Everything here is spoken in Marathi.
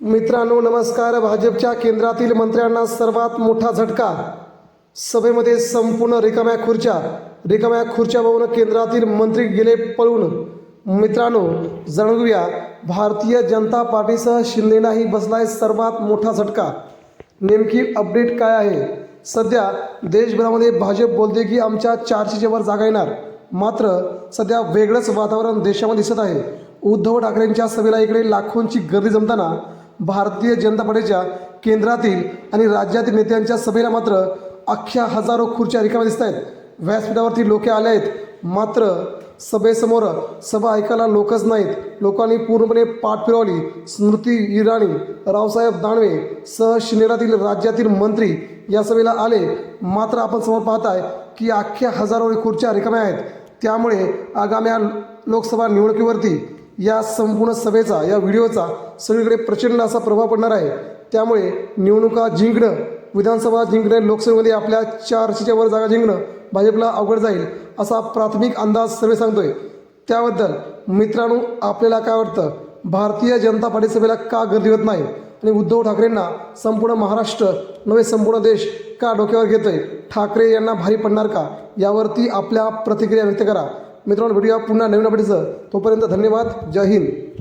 मित्रांनो नमस्कार. भाजपच्या केंद्रातील मंत्र्यांना सर्वात मोठा झटका. सभेमध्ये संपूर्ण रिकाम्या खुर्च्या रिकाम्या खुर्च्या बघून केंद्रातील मंत्री गेले पळून. मित्रांनो जाणूया भारतीय जनता पार्टीसह शिंदेनाही बसलाय सर्वात मोठा झटका. नेमकी अपडेट काय आहे? सध्या देशभरामध्ये भाजप बोलते की आमच्या चारशेच्यावर जागा येणार. मात्र सध्या वेगळंच वातावरण देशामध्ये दिसत आहे. उद्धव ठाकरेंच्या सभेला इकडे लाखोंची गर्दी जमताना भारतीय जनता पार्टीच्या केंद्रातील आणि राज्यातील नेत्यांच्या सभेला मात्र अख्ख्या हजारो खुर्च्या रिकाम्या दिसत आहेत. व्यासपीठावरती लोके आले आहेत. मात्र सभेसमोर सभा ऐकायला लोकच नाहीत. लोकांनी पूर्णपणे पाठ फिरवली. स्मृती इराणी रावसाहेब दानवे सह शिनेरातील राज्यातील मंत्री या सभेला आले. मात्र आपण समोर पाहताय की अख्ख्या हजारो खुर्च्या रिकाम्या आहेत. त्यामुळे आगाम्या लोकसभा निवडणुकीवरती या संपूर्ण सभेचा या व्हिडिओचा सगळीकडे प्रचंड असा प्रभाव पडणार आहे. त्यामुळे निवडणुका जिंकणं विधानसभा जिंकणं लोकसभेमध्ये आपल्या चारशेच्या वर जागा जिंकणं भाजपला अवघड जाईल असा प्राथमिक अंदाज सर्वे सांगतोय. त्याबद्दल मित्रांनो आपल्याला काय वाटतं? भारतीय जनता पार्टी सभेला का गर्दी होत नाही? आणि उद्धव ठाकरेंना संपूर्ण महाराष्ट्र नव्हे संपूर्ण देश का डोक्यावर घेतोय? ठाकरे यांना भारी पडणार का? यावरती आपल्या प्रतिक्रिया व्यक्त करा. मित्रांनो भेटूया पुन्हा नवीन अपडेटचं तोपर्यंत धन्यवाद. जय हिंद.